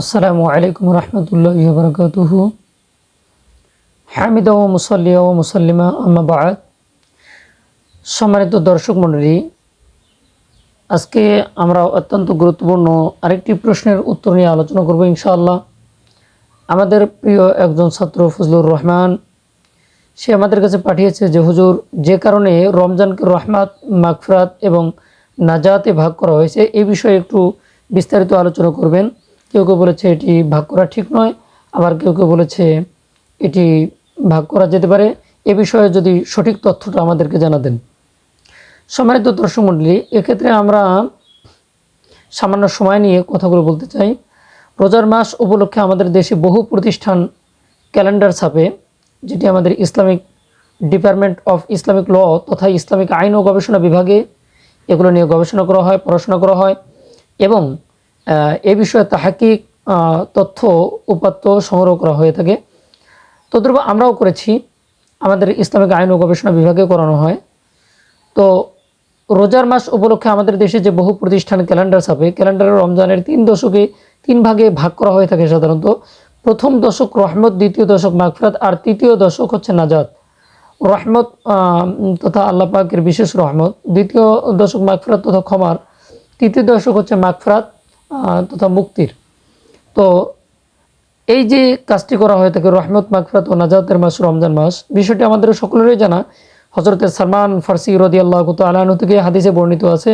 আসসালামু আলাইকুম রহমতুল্লাহ বরকাতুহু। হামিদ ও মুসল্লিয়া ও মুসল্লিমা আম্মাবাদ সম্মানিত দর্শক মণ্ডলী, আজকে আমরা অত্যন্ত গুরুত্বপূর্ণ আরেকটি প্রশ্নের উত্তর নিয়ে আলোচনা করব ইনশাআল্লাহ। আমাদের প্রিয় একজন ছাত্র ফজলুর রহমান, সে আমাদের কাছে পাঠিয়েছে যে, হুজুর, যে কারণে রমজানকে রহমাত, মাগফরাত এবং নাজাতে ভাগ করা হয়েছে এই বিষয়ে একটু বিস্তারিত আলোচনা করবেন। কেউ কেউ বলেছে এটি ভাগ করা ঠিক নয়, আবার কেউ কেউ বলেছে এটি ভাগ করা যেতে পারে। এ বিষয়ে যদি সঠিক তথ্যটা আমাদেরকে জানাতেন। সম্মানিত দর্শক মণ্ডলী, এক্ষেত্রে আমরা সামান্য সময় নিয়ে কথাগুলো বলতে চাই। রোজার মাস উপলক্ষে আমাদের দেশে বহু প্রতিষ্ঠান ক্যালেন্ডার ছাপে, যেটি আমাদের Islamic department of Islamic law তথা ইসলামিক আইন ও গবেষণা বিভাগে এগুলো নিয়ে গবেষণা করা হয়, পড়াশোনা করা হয় এবং এ বিষয়ে তাহাকিক তথ্য উপাত্ত সংগ্রহ করা হয়ে থাকে। তদ্রূপ আমরাও করেছি। আমাদের ইসলামিক আইন ও গবেষণা বিভাগে করানো হয়। তো রোজার মাস উপলক্ষে আমাদের দেশে যে বহু প্রতিষ্ঠান ক্যালেন্ডার ছাপে, ক্যালেন্ডারের রমজানের তিন দশকে তিন ভাগে ভাগ করা হয়ে থাকে সাধারণত। প্রথম দশক রহমত, দ্বিতীয় দশক মাগফরাত, আর তৃতীয় দশক হচ্ছে নাজাত। রহমত তথা আল্লাহ পাকের বিশেষ রহমত। দ্বিতীয় দশক মাগফরাত তথা ক্ষমার। তৃতীয় দশক হচ্ছে মাগফরাত। তথা মুক্তির। তো এই যে কাজটি করা হয়ে থাকে রহমত, মাগফরাত ও নাজাতের মাস, রমজান মাস, বিষয়টি আমাদের সকলেরই জানা। হজরতের সালমান ফার্সি রদি আল্লাহ আলানু থেকে হাদিসে বর্ণিত আছে।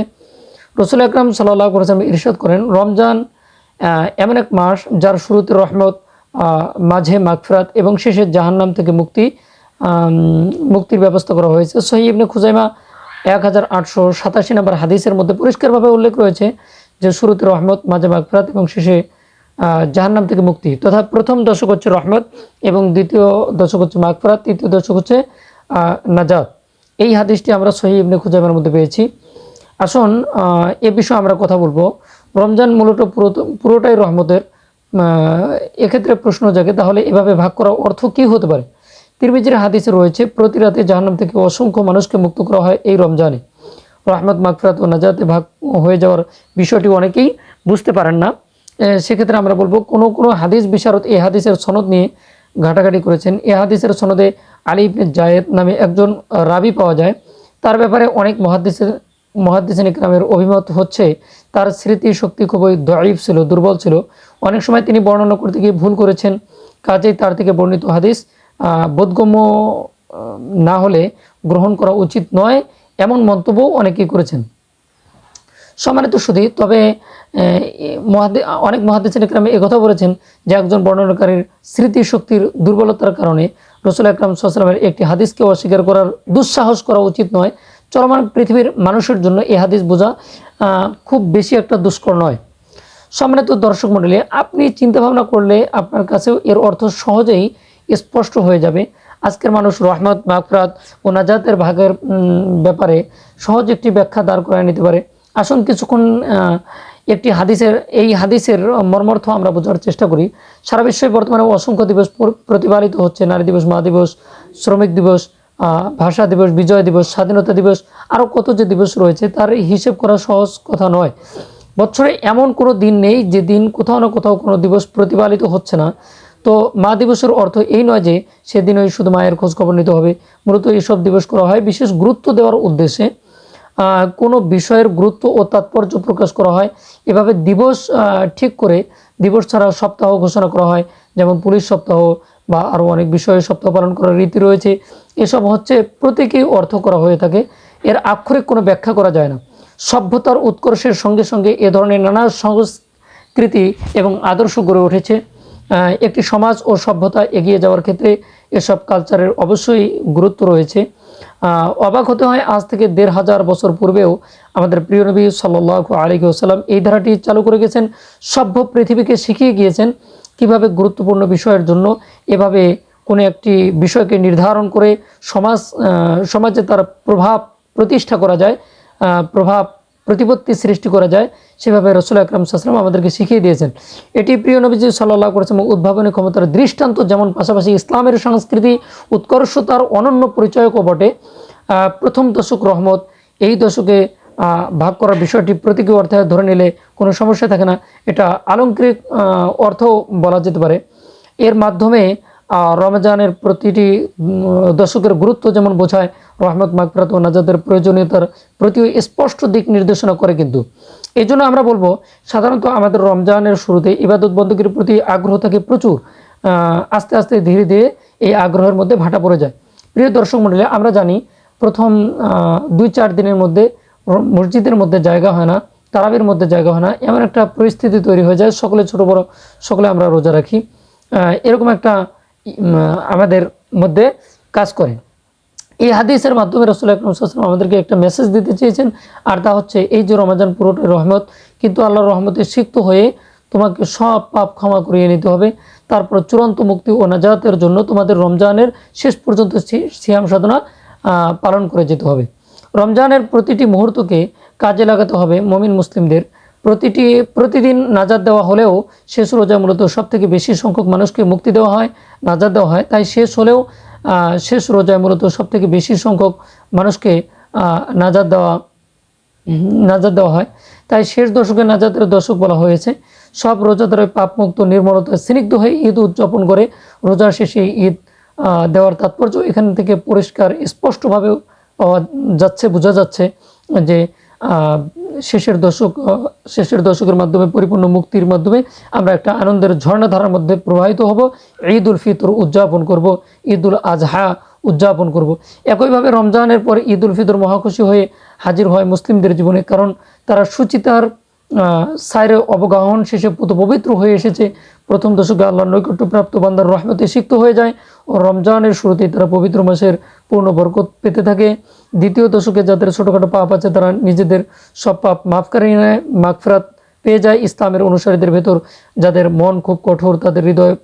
রসুল আকরাম সাল্লাহ করেছেন ইরশাদ করেন, রমজান এমন এক মাস যার শুরুতে রহমত মাঝে মাগফরাত এবং শেষে জাহান্নাম থেকে মুক্তি মুক্তির ব্যবস্থা করা হয়েছে। সহি ইবনে খুজাইমা এক হাজার আটশো সাতাশি নম্বর হাদিসের মধ্যে পরিষ্কারভাবে উল্লেখ রয়েছে যে শুরুতে রহমত, মাঝে মাগফরাত এবং শেষে জাহান্নাম থেকে মুক্তি। তথা প্রথম দশক হচ্ছে রহমত এবং দ্বিতীয় দশক হচ্ছে মাগফরাত, তৃতীয় দশক হচ্ছে নাজাত। এই হাদিসটি আমরা সহি ইবনে খুজাইমার মধ্যে পেয়েছি। আসুন এ বিষয়ে আমরা কথা বলব। রমজান মূলত পুরো পুরোটাই রহমতের। এক্ষেত্রে প্রশ্ন জাগে, তাহলে এভাবে ভাগ করার অর্থ কি হতে পারে? তিরমিজির হাদিসে রয়েছে, প্রতি রাতে জাহান্নাম থেকে অসংখ্য মানুষকে মুক্ত করা হয় এই রমজানে। রহমত মাকফরাত ও নাজাতে ভাগ হয়ে যাওয়ার বিষয়টি অনেকেই বুঝতে পারেন না। সেক্ষেত্রে আমরা বলব, কোনো কোনো হাদিস বিশারদ এই হাদিসের সনদ নিয়ে ঘাটাঘাটি করেছেন। এই হাদিসের সনদে আলী ইবনে জায়েদ নামে একজন রাবি পাওয়া যায়। তার ব্যাপারে অনেক মহাদিসের মহাদিসিন ইকরামের অভিমত হচ্ছে, তার স্মৃতি শক্তি খুবই দরিফ ছিল, দুর্বল ছিল। অনেক সময় তিনি বর্ণনা করতে গিয়ে ভুল করেছেন, কাজেই তার থেকে বর্ণিত হাদিস বোধগম্য না হলে গ্রহণ করা উচিত নয়। এমন মন্তব্যও অনেকেই করেছেন। সম্মানিত সুধী, তবে অনেক মহাদিসের একরামে একথা বলেছেন যে একজন বর্ণনাকারীর স্মৃতি শক্তির দুর্বলতার কারণে রসুল আকরাম সাল্লামের একটি হাদিসকে অস্বীকার করার দুঃসাহস করা উচিত নয়। চলমান পৃথিবীর মানুষের জন্য এই হাদিস বোঝা খুব বেশি একটা দুষ্কর নয়। সম্মানিত দর্শক মণ্ডলী, আপনি চিন্তা ভাবনা করলে আপনার কাছেও এর অর্থ সহজেই স্পষ্ট হয়ে যাবে। আজকের মানুষ রহমত মাগফরাত ও নাজাতের ভাগের ব্যাপারে সহজ একটি ব্যাখ্যা দাঁড় করায় নিতে পারে। আসুন কিছুক্ষণ একটি হাদিসের, এই হাদিসের মর্মর্থ আমরা বোঝার চেষ্টা করি। সারা বিশ্বে বর্তমানে অসংখ্য দিবস প্র- প্রতিপালিত হচ্ছে। নারী দিবস, মা দিবস, শ্রমিক দিবস ভাষা দিবস, বিজয় দিবস, স্বাধীনতা দিবস আরও কত যে দিবস রয়েছে তার হিসেব করা সহজ কথা নয়। বছরে এমন কোনো দিন নেই যে দিন কোথাও না কোথাও কোনো দিবস প্রতিপালিত হচ্ছে না। তো মা দিবসের অর্থ এই নয় যে সেদিন ওই শুধু মায়ের খোঁজ খবর নিতে হবে। মূলত এইসব দিবস করা হয় বিশেষ গুরুত্ব দেওয়ার উদ্দেশ্যে। কোনো বিষয়ের গুরুত্ব ও তাৎপর্য প্রকাশ করা হয়। এভাবে দিবস ঠিক করে দিবস ছাড়া সপ্তাহ ঘোষণা করা হয়। যেমন পুলিশ সপ্তাহ বা আরও অনেক বিষয়ে সপ্তাহ পালন করার রীতি রয়েছে। এসব হচ্ছে প্রতীকী অর্থ করা হয়ে থাকে। এর আক্ষরিক কোনো ব্যাখ্যা করা যায় না। সভ্যতার উৎকর্ষের সঙ্গে সঙ্গে এ ধরনের নানা সংস্কৃতি এবং আদর্শ গড়ে উঠেছে। একটি সমাজ ও সভ্যতা এগিয়ে যাওয়ার ক্ষেত্রে এসব কালচারের অবশ্যই গুরুত্ব রয়েছে। অবাক হতে হয় আজ থেকে দেড় হাজার বছর পূর্বেও আমাদের প্রিয় নবী সাল্লাহ আলী সাল্লাম এই ধারাটি চালু করে গেছেন, সভ্য পৃথিবীকে শিখিয়ে গিয়েছেন কীভাবে গুরুত্বপূর্ণ বিষয়ের জন্য এভাবে কোনো একটি বিষয়কে নির্ধারণ করে সমাজ সমাজে তার প্রভাব প্রতিষ্ঠা করা যায়। প্রভাব প্রতিপত্তি সৃষ্টি করা যায় সেভাবে রসুল আকরাম সাসলাম আমাদেরকে শিখিয়ে দিয়েছেন। এটি প্রিয় নবীজি সাল্লাহ করেছেন উদ্ভাবনী ক্ষমতার দৃষ্টান্ত যেমন পাশাপাশি ইসলামের সংস্কৃতি উৎকর্ষতার অনন্য পরিচয়কও বটে। প্রথম দশক রহমত এই দশকে ভাগ করার বিষয়টি প্রতীকী অর্থে ধরে নিলে কোনো সমস্যা থাকে না। এটা আহ, অর্থ বলা যেতে পারে। এর মাধ্যমে রমজানের প্রতিটি দশকের গুরুত্ব যেমন বোঝায় রহমত মাকফরাত ও নাজাদের প্রয়োজনীয়তার প্রতি স্পষ্ট দিক নির্দেশনা করে কিন্তু। এই জন্য আমরা বলব, সাধারণত আমাদের রমজানের শুরুতে ইবাদত বন্দীর প্রতি আগ্রহ থাকে প্রচুর। আস্তে আস্তে ধীরে ধীরে এই আগ্রহের মধ্যে ভাটা পড়ে যায়। প্রিয় দর্শক মণ্ডলী, আমরা জানি প্রথম দুই চার দিনের মধ্যে মসজিদের মধ্যে জায়গা হয় না, তারাবির মধ্যে জায়গা হয় না, এমন একটা পরিস্থিতি তৈরি হয়ে যায়, সকলে ছোট বড়, সকলে আমরা রোজা রাখি। এরকম একটা আমাদের মধ্যে কাজ করে। এই হাদিসের মাধ্যমে রসুল আকরম সাল্লাম আমাদেরকে একটা মেসেজ দিতে চেয়েছেন, আর তা হচ্ছে, এই যে রমাজান পুরোটাই রহমত, কিন্তু আল্লাহর রহমতে সিক্ত হয়ে তোমাকে সব পাপ ক্ষমা করিয়ে নিতে হবে। তারপর চূড়ান্ত মুক্তি ও নাজাতের জন্য তোমাদের রমজানের শেষ পর্যন্ত সিয়াম সাধনা পালন করে যেতে হবে। রমজানের প্রতিটি মুহূর্তকে কাজে লাগাতে হবে মমিন মুসলিমদের। প্রতিটি, প্রতিদিন নাজাদ দেওয়া হলেও শেষ রোজা মূলত সব থেকে বেশি সংখ্যক মানুষকে মুক্তি দেওয়া হয় নাজাদ দেওয়া হয়। তাই শেষ হলেও শেষ রোজায় মূলত সব থেকে বেশি সংখ্যক মানুষকে নাজাদ দেওয়া নাজাদ দেওয়া হয়। তাই শেষ দশকে নাজাদের দশক বলা হয়েছে, সব রোজাদার পাপমুক্ত নির্মলতা স্নিগ্ধ হয়ে ঈদ উদযাপন করে রোজার শেষে ঈদ দেওয়ার তাৎপর্য এখান থেকে পরিষ্কার স্পষ্টভাবে পাওয়া যাচ্ছে, বোঝা যাচ্ছে যে শেষের দশক শেষের দশকের মাধ্যমে, পরিপূর্ণ মুক্তির মাধ্যমে আমরা একটা আনন্দের ঝর্ণাধারার মধ্যে প্রবাহিত হব। ঈদ উল ফিতর উদযাপন করব ঈদ উল আজহা উদযাপন করব। একইভাবে রমজানের পরে ঈদ উল ফিতর মহাখুশি হয়ে হাজির হয় মুসলিমদের জীবনে, কারণ তারা সুচিতার সাইরে অবগাহন শেষে পুত পবিত্র হয়ে এসেছে। প্রথম দশকে আল্লাহর নৈকট্যপ্রাপ্ত বান্দার রহমতে সিক্ত হয়ে যায় ও রমজানের শুরুতে তারা পবিত্র মাসের পূর্ণ বরকত পেতে থাকে। দ্বিতীয় দশকে যাদের ছোটোখাটো পাপ আছে, তারা নিজেদের সব পাপ মাফ করে নেয় মাগফিরাত পেয়ে যায়। ইসলামের অনুসারীদের ভেতর যাদের মন খুব কঠোর, তাদের হৃদয়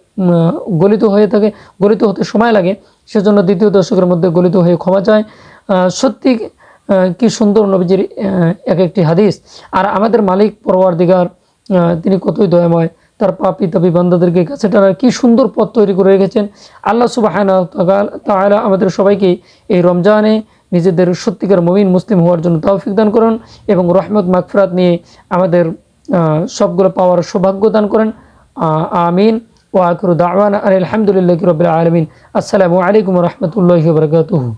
গলিত হয়ে থাকে, গলিত হতে সময় লাগে। সেজন্য দ্বিতীয় দশকের মধ্যে গলিত হয়ে ক্ষমা চায়। সত্যি কি সুন্দর নবীজির এক একটি হাদিস। আর আমাদের মালিক পরওয়ার দিগার তিনি কতই দয়াময়, তার পাপি তাপি বান্দাদেরকে কাছে টানার কী সুন্দর পথ তৈরি করে রেখেছেন। আল্লাহ সুবাহ তাআলা আমাদের সবাইকে এই রমজানে নিজেদের সত্যিকার মমিন, মুসলিম হওয়ার জন্য তৌফিক দান করুন এবং রহমত, মাগফিরাত নিয়ে আমাদের সবগুলো পাওয়ার সৌভাগ্য দান করেন। আমিন। ও আখরু দাওয়ানা আলহামদুলিল্লাহ রবিল আলমিন। আসসালামু আলাইকুম রহমতুল্লাহ বরকাতুহু।